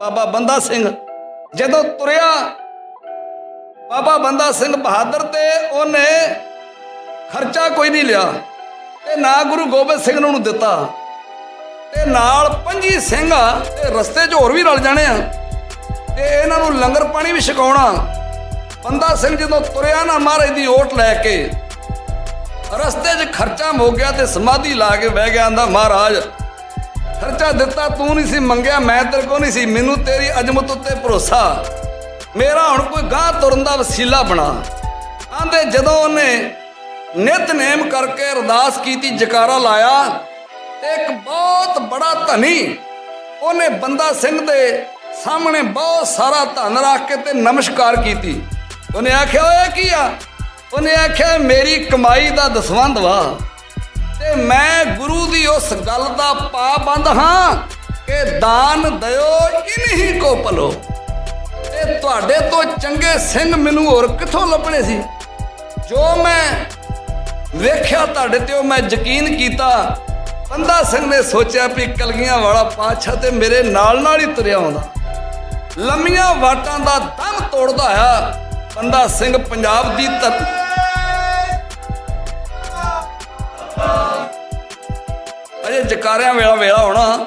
ਬਾਬਾ ਬੰਦਾ ਸਿੰਘ। ਜਦੋਂ ਤੁਰਿਆ, ਬਾਬਾ ਬੰਦਾ ਸਿੰਘ ਬਹਾਦਰ ਤੇ ਉਹਨੇ ਖਰਚਾ ਕੋਈ ਨਹੀਂ ਲਿਆ। ਤੇ ਨਾ ਗੁਰੂ ਗੋਬਿੰਦ ਸਿੰਘ ਨੂੰ ਦਿੱਤਾ। ਤੇ ਨਾਲ ਪੰਜੀ ਸਿੰਘ ਆ, ਤੇ ਰਸਤੇ 'ਚ ਹੋਰ ਵੀ ਰਲ ਜਾਣੇ ਆ। ਤੇ ਇਹਨਾਂ ਨੂੰ ਲੰਗਰ ਪਾਣੀ ਵੀ ਛਕਾਉਣਾ। ਬੰਦਾ ਸਿੰਘ ਜਦੋਂ ਤੁਰਿਆ ਨਾ ਮਹਾਰਾਜ ਦੀ ਓਟ ਲੈ ਕੇ, ਰਸਤੇ 'ਚ ਖਰਚਾ ਮੁੱਕ ਗਿਆ ਤੇ ਸਮਾਧੀ ਲਾ ਕੇ ਬਹਿ ਗਿਆ ਆਂਦਾ ਮਹਾਰਾਜ ਖਰਚਾ ਦਿੱਤਾ, ਤੂੰ ਨਹੀਂ ਸੀ ਮੰਗਿਆ, ਮੈਂ ਤੇਰੇ ਕੋ ਨਹੀਂ ਸੀ। ਮੈਨੂੰ ਤੇਰੀ ਅਜ਼ਮਤ ਉੱਤੇ ਭਰੋਸਾ। ਮੇਰਾ ਹੁਣ ਕੋਈ ਗਾਂ ਤੁਰਨ ਦਾ ਵਸੀਲਾ ਬਣਾ। ਆਂਦੇ ਜਦੋਂ ਉਹਨੇ ਨਿਤਨੇਮ ਕਰਕੇ ਅਰਦਾਸ ਕੀਤੀ, ਜਕਾਰਾ ਲਾਇਆ, ਤੇ ਇੱਕ ਬਹੁਤ ਬੜਾ ਧਨੀ, ਉਹਨੇ ਬੰਦਾ ਸਿੰਘ ਦੇ ਸਾਹਮਣੇ ਬਹੁਤ ਸਾਰਾ ਧਨ ਰੱਖ ਕੇ ਤੇ ਨਮਸਕਾਰ ਕੀਤੀ। ਉਹਨੇ ਆਖਿਆ, ਓਏ ਕੀ ਆ? ਉਹਨੇ ਆਖਿਆ, ਮੇਰੀ ਕਮਾਈ ਦਾ ਦਸਵੰਧ ਵਾ। ਤੇ ਮੈਂ ਗੁਰੂ ਦੀ ਉਸ ਗੱਲ ਦਾ ਪਾਬੰਦ ਹਾਂ ਕਿ ਦਾਨ ਦਿਓ ਇਨਹੀ ਕੋ ਪਲੋ ਤੇ ਤੁਹਾਡੇ ਤੋਂ ਚੰਗੇ ਸਿੰਘ ਮੈਨੂੰ ਹੋਰ ਕਿੱਥੋਂ ਲੱਭਣੇ ਸੀ? ਜੋ ਮੈਂ ਵੇਖਿਆ ਤੁਹਾਡੇ ਤੇ ਉਹ ਮੈਂ ਯਕੀਨ ਕੀਤਾ। ਬੰਦਾ ਸਿੰਘ ਨੇ ਸੋਚਿਆ ਵੀ ਕਲਗੀਆਂ ਵਾਲਾ ਪਾਤਸ਼ਾਹ ਤੇ ਮੇਰੇ ਨਾਲ ਨਾਲ ਹੀ ਤੁਰਿਆ ਆਉਂਦਾ। ਲੰਮੀਆਂ ਵਾਟਾਂ ਦਾ ਦਮ ਤੋੜਦਾ ਆ ਬੰਦਾ ਸਿੰਘ ਪੰਜਾਬ ਦੀ ਧਰਤੀ ਜਕਾਰਿਆਂ ਵੇਲਾ ਵੇਲਾ ਹੋਣਾ।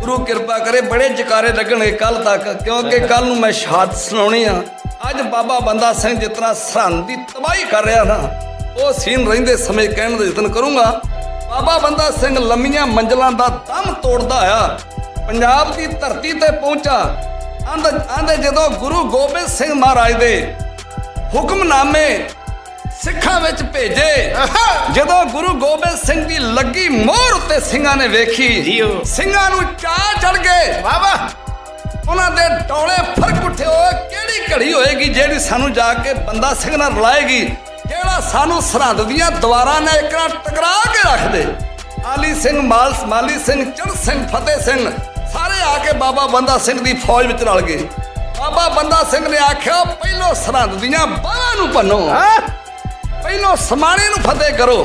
ਗੁਰੂ ਕਿਰਪਾ ਕਰੇ ਬੜੇ ਜਕਾਰੇ ਲੱਗਣਗੇ ਕੱਲ ਤੱਕ, ਕਿਉਂਕਿ ਕੱਲ ਨੂੰ ਮੈਂ ਸ਼ਹਾਦਤ ਸੁਣਾਉਣੀ ਆ। ਅੱਜ ਬਾਬਾ ਬੰਦਾ ਸਿੰਘ ਜਿਤਨਾ ਸਰਹੰਦ ਦੀ ਤਬਾਹੀ ਕਰ ਰਿਹਾ ਨਾ, ਉਹ ਸੀਨ ਰਹਿੰਦੇ ਸਮੇਂ ਕਹਿਣ ਦਾ ਯਤਨ ਕਰੂੰਗਾ। ਬਾਬਾ ਬੰਦਾ ਸਿੰਘ ਲੰਮੀਆਂ ਮੰਜ਼ਲਾਂ ਦਾ ਦਮ ਤੋੜਦਾ ਆ, ਪੰਜਾਬ ਦੀ ਧਰਤੀ ਤੇ ਪਹੁੰਚਾ। ਆਂਦ ਆਂਦੇ ਜਦੋਂ ਗੁਰੂ ਗੋਬਿੰਦ ਸਿੰਘ ਮਹਾਰਾਜ ਦੇ ਹੁਕਮਨਾਮੇ ਸਿੱਖਾਂ ਵਿੱਚ ਭੇਜੇ। ਜਦੋਂ ਗੁਰੂ ਗੋਬਿੰਦ ਸਿੰਘ ਦੀ ਲੱਗੀ ਮੋਹਰ ਉੱਤੇ ਸਿੰਘਾਂ ਨੇ ਵੇਖੀ ਜੀਓ। ਸਿੰਘਾਂ ਨੂੰ ਚਾਹ ਚੜ ਗਏ। ਵਾਹ ਉਹਨਾਂ ਦੇ ਡੋਲੇ ਫ਼ਰਕ ਉੱਠੇ ਹੋਏ ਕਿਹੜੀ ਘੜੀ ਹੋਏਗੀ ਜਿਹੜੀ ਸਾਨੂੰ ਜਾ ਕੇ ਬੰਦਾ ਸਿੰਘ ਨਾਲ ਰਲਾਏਗੀ? ਜਿਹੜਾ ਸਾਨੂੰ ਸਰਹੰਦ ਦੀਆਂ ਦੀਵਾਰਾਂ ਨਾਲ ਇੱਕ ਨਾਲ ਟਕਰਾ ਕੇ ਰੱਖ ਦੇ। ਆਲੀ ਸਿੰਘ ਮਾਲ ਮਾਲੀ ਸਿੰਘ ਚੜ ਸਿੰਘ ਫਤਿਹ ਸਿੰਘ ਸਾਰੇ ਆ ਕੇ ਬਾਬਾ ਬੰਦਾ ਸਿੰਘ ਦੀ ਫੌਜ ਵਿੱਚ ਰਲ ਗਏ। ਬਾਬਾ ਬੰਦਾ ਸਿੰਘ ਨੇ ਆਖਿਆ ਪਹਿਲੋ ਸਰਹੰਦ ਦੀਆਂ ਬਾਹਾਂ ਨੂੰ ਭੰਨੋ। ਪਹਿਲੋਂ ਸਮਾਣੇ ਨੂੰ ਫਤਿਹ ਕਰੋ।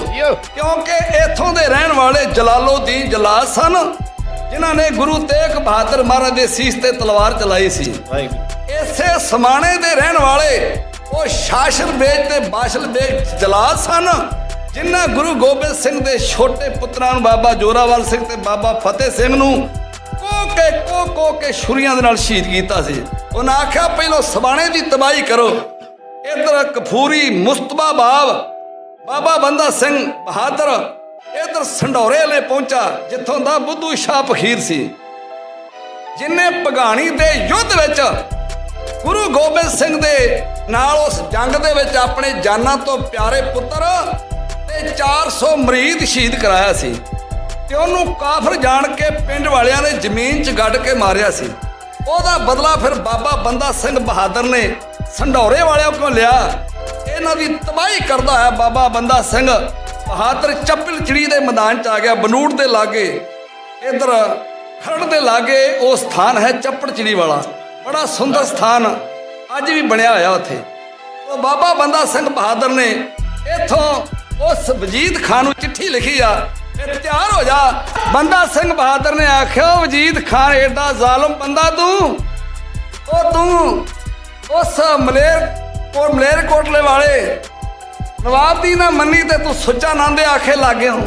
ਕਿਉਂਕਿ ਇਥੋਂ ਦੇ ਰਹਿਣ ਵਾਲੇ ਜਲਾਲੋਦੀਨ ਜਲਾਲ ਸਨ ਜਿਨ੍ਹਾਂ ਨੇ ਗੁਰੂ ਤੇਗ ਬਹਾਦਰ ਮਹਾਰਾਜ ਦੇ ਸੀਸ ਤੇ ਤਲਵਾਰ ਚਲਾਈ ਸੀ। ਇਸੇ ਸਮਾਣੇ ਦੇ ਰਹਿਣ ਵਾਲੇ ਉਹ ਸ਼ਾਸਨ ਬੇਗ ਤੇ ਬਾਸ਼ਲ ਬੇਗ ਜਲਾਲ ਸਨ ਜਿਨ੍ਹਾਂ ਗੁਰੂ ਗੋਬਿੰਦ ਸਿੰਘ ਦੇ ਛੋਟੇ ਪੁੱਤਰਾਂ ਨੂੰ ਬਾਬਾ ਜੋਰਾਵਰ ਸਿੰਘ ਤੇ ਬਾਬਾ ਫਤਿਹ ਸਿੰਘ ਨੂੰ ਕੋ ਕੇ ਕੋ ਛੁਰੀਆਂ ਦੇ ਨਾਲ ਸ਼ਹੀਦ ਕੀਤਾ ਸੀ। ਉਹਨਾਂ ਆਖਿਆ ਪਹਿਲੋਂ ਸਮਾਣੇ ਦੀ ਤਬਾਹੀ ਕਰੋ। ਇਧਰ ਕਫੂਰੀ ਮੁਸਤਬਾ ਬਾਬ, ਬਾਬਾ ਬੰਦਾ ਸਿੰਘ ਬਹਾਦਰ ਇਧਰ ਸੰਡੋਰੇ ਲੈ ਪਹੁੰਚਾ, ਜਿੱਥੋਂ ਦਾ ਬੁੱਧੂ ਸ਼ਾਹ ਫਖੀਰ ਸੀ। ਜਿਨੇ ਪਗਾਣੀ ਦੇ ਯੁੱਧ ਵਿੱਚ ਗੁਰੂ ਗੋਬਿੰਦ ਸਿੰਘ ਦੇ ਨਾਲ ਉਸ ਜੰਗ ਦੇ ਵਿੱਚ ਆਪਣੇ ਜਾਨਾਂ ਤੋਂ ਪਿਆਰੇ ਪੁੱਤਰ ਤੇ 400 ਮਰੀਦ ਸ਼ਹੀਦ ਕਰਾਇਆ ਸੀ ਤੇ ਉਹਨੂੰ ਕਾਫਰ ਜਾਣ ਕੇ ਪਿੰਡ ਵਾਲਿਆਂ ਨੇ ਜ਼ਮੀਨ 'ਚ ਗੱਡ ਕੇ ਮਾਰਿਆ ਸੀ। ਉਹਦਾ ਬਦਲਾ ਫਿਰ ਬਾਬਾ ਬੰਦਾ ਸਿੰਘ ਬਹਾਦਰ ਨੇ ਸੰਢੌਰੇ ਵਾਲਿਆਂ ਕੋਲ ਲਿਆ। ਇਹਨਾਂ ਦੀ ਤਬਾਹੀ ਕਰਦਾ ਹੈ ਬਾਬਾ ਬੰਦਾ ਸਿੰਘ। ਬਹਾਦਰ ਚੱਪਲ ਚਿੜੀ ਦੇ ਮੈਦਾਨ 'ਚ ਆ ਗਿਆ, ਬਨੂੜ ਦੇ ਲਾਗੇ। ਇਧਰ ਖਰੜ ਦੇ ਲਾਗੇ ਉਹ ਸਥਾਨ ਹੈ ਚੱਪੜ ਚਿੜੀ ਵਾਲਾ। ਬੜਾ ਸੁੰਦਰ ਸਥਾਨ ਅੱਜ ਵੀ ਬਣਿਆ ਹੋਇਆ ਉੱਥੇ। ਉਹ ਬਾਬਾ ਬੰਦਾ ਸਿੰਘ ਬਹਾਦਰ ਨੇ ਇਥੋਂ ਉਸ ਵਜੀਦ ਖਾਨ ਨੂੰ ਚਿੱਠੀ ਲਿਖੀ ਆ ਫਿਰ ਤਿਆਰ ਹੋ ਜਾ। ਬੰਦਾ ਸਿੰਘ ਬਹਾਦਰ ਨੇ ਆਖਿਆ ਵਜੀਦ ਖਾਨ ਏਡਾ ਜ਼ਾਲਮ ਬੰਦਾ ਤੂੰ। ਉਹ ਤੂੰ ਉਸ ਮਲੇਰ ਕੋਟ ਮਲੇਰ ਕੋਟਲੇ ਵਾਲੇ। ਨਵਾਬ ਦੀ ਨਾ ਮੰਨੀ ਤੇ ਤੂੰ ਸੁੱਚਾ ਨੰਦੇ ਆਖੇ ਲੱਗੇ ਹੋ।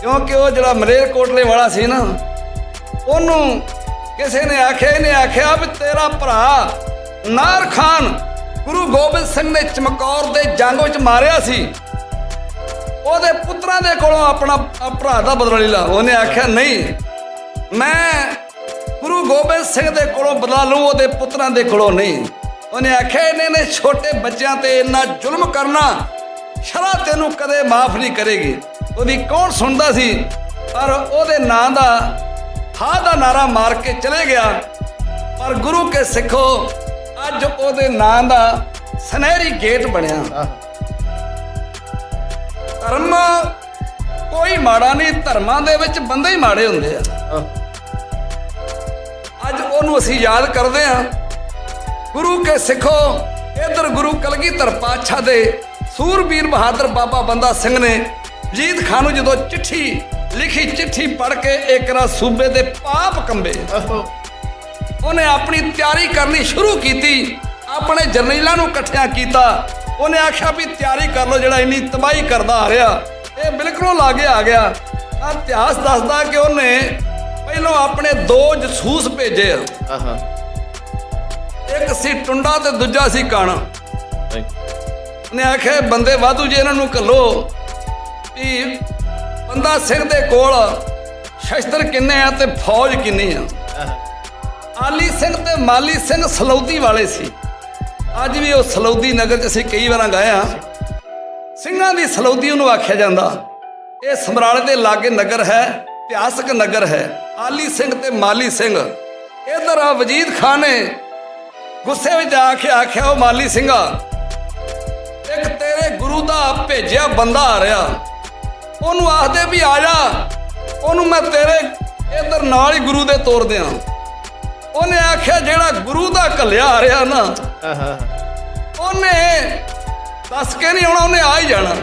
ਕਿਉਂਕਿ ਉਹ ਜਿਹੜਾ ਮਲੇਰ ਕੋਟਲੇ ਵਾਲਾ ਸੀ ਨਾ ਉਹਨੂੰ ਕਿਸੇ ਨੇ ਆਖਿਆ ਇਹਨੇ ਆਖਿਆ ਵੀ ਤੇਰਾ ਭਰਾ ਨਾਰ ਖਾਨ ਗੁਰੂ ਗੋਬਿੰਦ ਸਿੰਘ ਨੇ ਚਮਕੌਰ ਦੇ ਜੰਗ ਵਿੱਚ ਮਾਰਿਆ ਸੀ। ਉਹਦੇ ਪੁੱਤਰਾਂ ਦੇ ਕੋਲੋਂ ਆਪਣਾ ਭਰਾ ਦਾ ਬਦਲਾ ਲੈ ਲਾ ਉਹਨੇ ਆਖਿਆ ਨਹੀਂ ਮੈਂ ਗੁਰੂ ਗੋਬਿੰਦ ਸਿੰਘ ਦੇ ਕੋਲੋਂ ਬਦਲਾ ਲਊ, ਉਹਦੇ ਪੁੱਤਰਾਂ ਦੇ ਕੋਲੋਂ ਨਹੀਂ। ਉਹਨੇ ਆਖਿਆ, ਇਹਨੇ ਨੇ ਛੋਟੇ ਬੱਚਿਆਂ ਤੇ ਇੰਨਾ ਜ਼ੁਲਮ ਕਰਨਾ, ਸ਼ਰਾ ਤੈਨੂੰ ਕਦੇ ਮਾਫ ਨਹੀਂ ਕਰੇਗੀ। ਉਹਦੀ ਕੌਣ ਸੁਣਦਾ ਸੀ? ਪਰ ਉਹਦੇ ਨਾਂ ਦਾ ਹਾਂ ਦਾ ਨਾਰਾ ਮਾਰ ਕੇ ਚਲੇ ਗਿਆ। ਪਰ ਗੁਰੂ ਕੇ ਸਿੱਖੋ, ਅੱਜ ਉਹਦੇ ਨਾਂ ਦਾ ਸੁਨਹਿਰੀ ਗੇਟ ਬਣਿਆ। ਧਰਮ ਕੋਈ ਮਾੜਾ ਨਹੀਂ, ਧਰਮਾਂ ਦੇ ਵਿੱਚ ਬੰਦੇ ਹੀ ਮਾੜੇ ਹੁੰਦੇ ਆ। ਉਹਨੂੰ ਅਸੀਂ ਯਾਦ ਕਰਦੇ ਹਾਂ। ਗੁਰੂ ਕੇ ਸਿੱਖੋ ਇਧਰ ਗੁਰੂ ਕਲਗੀਧਰ ਪਾਤਸ਼ਾਹ ਦੇ ਸੂਰਬੀਰ ਬਹਾਦਰ ਬਾਬਾ ਬੰਦਾ ਸਿੰਘ ਨੇ ਜੀਤ ਖਾਨ ਨੂੰ ਜਦੋਂ ਚਿੱਠੀ ਲਿਖੀ ਚਿੱਠੀ ਪੜ੍ਹ ਕੇ ਇੱਕ ਰਾ ਸੂਬੇ ਦੇ ਪਾਪ ਕੰਬੇ। ਉਹਨੇ ਆਪਣੀ ਤਿਆਰੀ ਕਰਨੀ ਸ਼ੁਰੂ ਕੀਤੀ ਆਪਣੇ ਜਰਨੈਲਾਂ ਨੂੰ ਇਕੱਠਿਆਂ ਕੀਤਾ। ਉਹਨੇ ਆਖਿਆ ਵੀ ਤਿਆਰੀ ਕਰ ਲਓ ਜਿਹੜਾ ਇੰਨੀ ਤਬਾਹੀ ਕਰਦਾ ਆ ਰਿਹਾ ਇਹ ਬਿਲਕੁਲ ਲਾਗੇ ਆ ਗਿਆ। ਆ ਇਤਿਹਾਸ ਦੱਸਦਾ ਕਿ ਉਹਨੇ ਪਹਿਲਾਂ ਆਪਣੇ ਦੋ ਜਸੂਸ ਭੇਜੇ ਆ। ਆਹਾ। ਇੱਕ ਸੀ ਟੁੰਡਾ ਤੇ ਦੂਜਾ ਸੀ ਕਾਣਾ। ਨੇ ਆਖਿਆ ਬੰਦੇ ਵਾਧੂ ਜੇ ਇਹਨਾਂ ਨੂੰ ਕੱਲੋ ਵੀ ਬੰਦਾ ਸਿੰਘ ਦੇ ਕੋਲ ਸ਼ਸਤਰ ਕਿੰਨੇ ਆ ਤੇ ਫੌਜ ਕਿੰਨੀ ਆ? ਆਲੀ ਸਿੰਘ ਤੇ ਮਾਲੀ ਸਿੰਘ ਸਲੌਦੀ ਵਾਲੇ ਸੀ। ਅੱਜ ਵੀ ਉਹ ਸਲੌਦੀ ਨਗਰ 'ਚ ਅਸੀਂ ਕਈ ਵਾਰਾਂ ਗਏ ਆ ਸਿੰਘਾਂ ਦੀ ਸਲੌਦੀ ਉਹਨੂੰ ਆਖਿਆ ਜਾਂਦਾ। ਇਹ ਸਮਰਾਲੇ ਦੇ ਲਾਗੇ ਨਗਰ ਹੈ। ਇਤਿਹਾਸਕ ਨਗਰ ਹੈ। ਆਲੀ ਸਿੰਘ ਤੇ ਮਾਲੀ ਸਿੰਘ। ਇਧਰ ਆ ਵਜੀਦ ਖਾਨ। ਨੇ ਗੁੱਸੇ ਵਿੱਚ ਆ ਕੇ ਆਖਿਆ ਉਹ ਮਾਲੀ ਸਿੰਘਾ, ਇੱਕ ਤੇਰੇ ਗੁਰੂ ਦਾ ਭੇਜਿਆ ਬੰਦਾ ਆ ਰਿਹਾ। ਉਹਨੂੰ ਆਖਦੇ ਵੀ ਆ ਜਾ। ਉਹਨੂੰ ਮੈਂ ਤੇਰੇ ਇਧਰ ਨਾਲ ਹੀ ਗੁਰੂ ਦੇ ਤੋਰ ਦਿਆਂ। ਉਹਨੇ ਆਖਿਆ, ਜਿਹੜਾ ਗੁਰੂ ਦਾ ਘੱਲਿਆ ਆ ਰਿਹਾ ਨਾ, ਉਹਨੇ ਦੱਸ ਕੇ ਨਹੀਂ ਆਉਣਾ, ਉਹਨੇ ਆ ਹੀ ਜਾਣਾ।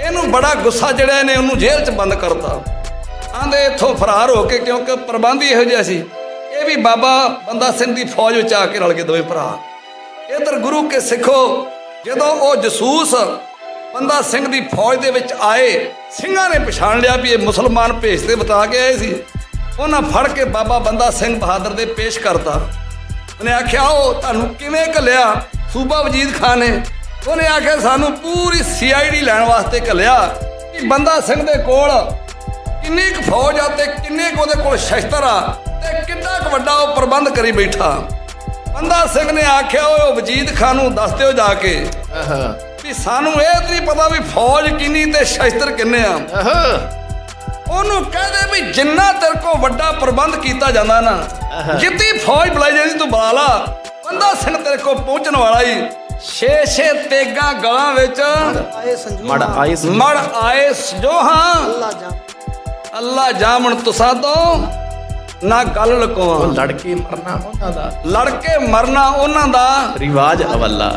ਇਹਨੂੰ ਬੜਾ ਗੁੱਸਾ ਜਿਹੜਾ ਇਹਨੇ ਉਹਨੂੰ ਜੇਲ੍ਹ 'ਚ ਬੰਦ ਕਰਤਾ। ਆਂਦੇ ਇੱਥੋਂ ਫਰਾਰ ਹੋ ਕੇ ਕਿਉਂਕਿ ਪ੍ਰਬੰਧ ਇਹੋ ਜਿਹਾ ਸੀ। ਇਹ ਵੀ ਬਾਬਾ ਬੰਦਾ ਸਿੰਘ ਦੀ ਫੌਜ ਵਿੱਚ ਆ ਕੇ ਰਲ ਗਏ ਦੋਵੇਂ ਭਰਾ। ਇਧਰ ਗੁਰੂ ਕੇ ਸਿੱਖੋ, ਜਦੋਂ ਉਹ ਜਸੂਸ ਬੰਦਾ ਸਿੰਘ ਦੀ ਫੌਜ ਦੇ ਵਿੱਚ ਆਏ, ਸਿੰਘਾਂ ਨੇ ਪਛਾਣ ਲਿਆ ਵੀ ਇਹ ਮੁਸਲਮਾਨ ਭੇਸ ਤੇ ਬਤਾ ਕੇ ਆਏ ਸੀ। ਉਹਨਾਂ ਫੜ ਕੇ ਬਾਬਾ ਬੰਦਾ ਸਿੰਘ ਬਹਾਦਰ ਦੇ ਪੇਸ਼ ਕਰਤਾ। ਉਹਨੇ ਆਖਿਆ ਉਹ ਤੁਹਾਨੂੰ ਕਿਵੇਂ ਘੱਲਿਆ ਸੂਬਾ ਵਜੀਦ ਖਾਨ ਨੇ? ਉਹਨੇ ਆਖਿਆ, ਸਾਨੂੰ ਪੂਰੀ ਸੀਆਈਡੀ ਲੈਣ ਵਾਸਤੇ ਘੱਲਿਆ ਕਿ ਬੰਦਾ ਸਿੰਘ ਦੇ ਕੋਲ ਕਿੰਨੀ ਕੁ ਫੌਜ ਆ ਤੇ ਕਿੰਨੇ ਕੁ ਉਹਦੇ ਕੋਲ ਸ਼ਸਤਰ ਆ ਤੇ ਕਿੰਨਾ ਕੁ ਵੱਡਾ ਉਹ ਪ੍ਰਬੰਧ ਕਰੀ ਬੈਠਾ। ਬੰਦਾ ਸਿੰਘ ਨੇ ਆਖਿਆ ਓਏ ਉਹ ਵਜੀਦ ਖਾਨ ਨੂੰ ਦੱਸ ਦਿਓ ਜਾ ਕੇ ਆਹਾ ਵੀ ਸਾਨੂੰ ਇਹ ਤਾਂ ਨਹੀਂ ਪਤਾ ਵੀ ਫੌਜ ਕਿੰਨੀ ਤੇ ਸ਼ਸਤਰ ਕਿੰਨੇ ਆ। ਆਹਾ ਉਹਨੂੰ ਕਹਦੇ ਵੀ ਜਿੰਨਾ ਤੇਰੇ ਕੋ ਵੱਡਾ ਪ੍ਰਬੰਧ ਕੀਤਾ ਜਾਂਦਾ ਨਾ। ਜਿੱਤੀ ਫੌਜ ਬੁਲਾਈ ਜਾਂਦੀ ਤੂੰ ਬੁਲਾ ਲਾ। ਬੰਦਾ ਸਿੰਘ ਤੇਰੇ ਕੋ ਪਹੁੰਚਣ ਵਾਲਾ ਹੀ ਛੇ ਛੇ ਤੇਗਾ ਗਲਾਂ ਵਿੱਚ ਸੰਜੂ। ਮੜ ਆਏ ਸੀ ਮੜ ਆਏ ਜੋ ਹਾਂ। ਅੱਲਾ ਜਾ ਅੱਲਾ ਜਾਮਣ ਤੁਸਾਂ ਤੋਂ ਨਾ ਗੱਲ ਲਕੋਵਾਂ ਲੜਕੇ ਮਰਨਾ ਉਹਨਾਂ ਦਾ। ਲੜ ਕੇ ਮਰਨਾ ਉਹਨਾਂ ਦਾ। ਰਿਵਾਜ ਅਵੱਲਾ।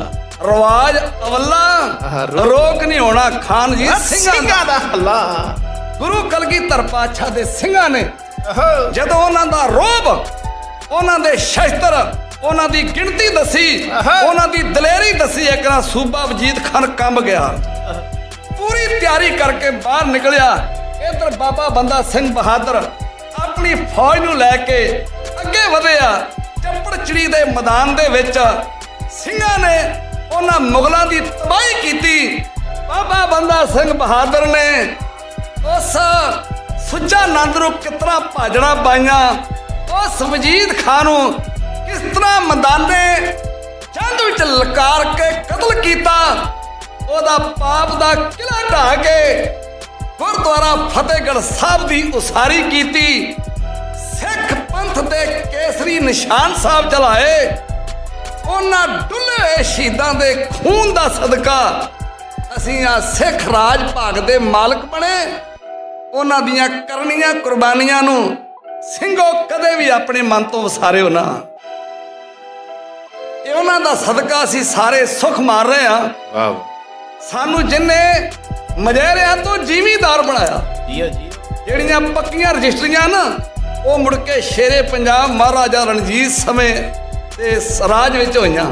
ਰਵਾਜ ਅਵੱਲਾ। ਰੋਕ ਨਹੀਂ ਹੋਣਾ ਖਾਨ ਜੀ ਸਿੰਘਾਂ ਦਾ। ਹੱਲਾ। ਗੁਰੂ ਕਲਗੀਧਰ ਪਾਤਸ਼ਾਹ ਦੇ ਸਿੰਘਾਂ ਨੇ ਜਦੋਂ ਉਹਨਾਂ ਦਾ ਰੋਬ ਉਹਨਾਂ ਦੇ ਸ਼ਸਤਰ ਉਹਨਾਂ ਦੀ ਗਿਣਤੀ ਦੱਸੀ। ਉਹਨਾਂ ਦੀ ਦਲੇਰੀ ਦੱਸੀ ਇੱਕ ਨਾ ਸੂਬਾ ਵਜੀਦ ਖਾਨ ਕੰਬ ਗਿਆ। ਪੂਰੀ ਤਿਆਰੀ ਕਰਕੇ ਬਾਹਰ ਨਿਕਲਿਆ। ਇਧਰ ਬਾਬਾ ਬੰਦਾ ਸਿੰਘ ਬਹਾਦਰ ਆਪਣੀ ਫੌਜ ਨੂੰ ਲੈ ਕੇ ਅੱਗੇ ਵਧਿਆ। ਚੱਪੜਚਿੜੀ ਦੇ ਮੈਦਾਨ ਦੇ ਵਿੱਚ ਸਿੰਘਾਂ ਨੇ ਉਹਨਾਂ ਮੁਗਲਾਂ ਦੀ ਤਬਾਹੀ ਕੀਤੀ। ਬਾਬਾ ਬੰਦਾ ਸਿੰਘ ਬਹਾਦਰ ਨੇ ਉਸ ਸੁੱਚਾ ਨੰਦ ਨੂੰ ਕਿਤਨਾ ਭਾਜਣਾ ਪਾਈਆਂ। ਉਸ ਵਜੀਦ ਖਾਨ ਨੂੰ ਕਿਸ ਤਰ੍ਹਾਂ ਮੈਦਾਨੇ ਜੰਗ ਵਿੱਚ ਲਕਾਰ ਕੇ ਕਤਲ ਕੀਤਾ। ਉਹਦਾ ਪਾਪ ਦਾ ਕਿਲਾ ਢਾਹ ਕੇ ਗੁਰਦੁਆਰਾ ਫਤਿਹਗੜ੍ਹ ਸਾਹਿਬ ਦੀ ਉਸਾਰੀ ਕੀਤੀ। ਸਿੱਖ ਪੰਥ ਦੇ ਕੇਸਰੀ ਨਿਸ਼ਾਨ ਸਾਹਿਬ ਚਲਾਏ। ਉਹਨਾਂ ਡੁੱਲੇ ਸ਼ਹੀਦਾਂ ਦੇ ਖੂਨ ਦਾ ਸਦਕਾ। ਅਸੀਂ ਆ ਸਿੱਖ ਰਾਜ ਭਾਗ ਦੇ ਮਾਲਕ ਬਣੇ। ਉਹਨਾਂ ਦੀਆਂ ਕਰਨੀਆਂ ਕੁਰਬਾਨੀਆਂ ਨੂੰ ਸਿੰਘੋ ਕਦੇ ਵੀ ਆਪਣੇ ਮਨ ਤੋਂ ਵਿਸਾਰਿਓ ਨਾ। ਇਹ ਉਹਨਾਂ ਦਾ ਸਦਕਾ ਅਸੀਂ ਸਾਰੇ ਸੁਖ ਮਾਰ ਰਹੇ ਹਾਂ। ਵਾਹ। ਸਾਨੂੰ ਜਿੰਨੇ ਮਜੇਰਿਆਂ ਤੋਂ ਜੀਵੀਦਾਰ ਬਣਾਇਆ। ਜੀਓ ਜੀਓ ਜਿਹੜੀਆਂ ਪੱਕੀਆਂ ਰਜਿਸਟਰੀਆਂ ਨਾ ਉਹ ਮੁੜ ਕੇ ਸ਼ੇਰੇ ਪੰਜਾਬ ਮਹਾਰਾਜਾ ਰਣਜੀਤ ਸਮੇਂ ਤੇ ਰਾਜ ਵਿੱਚ ਹੋਈਆਂ।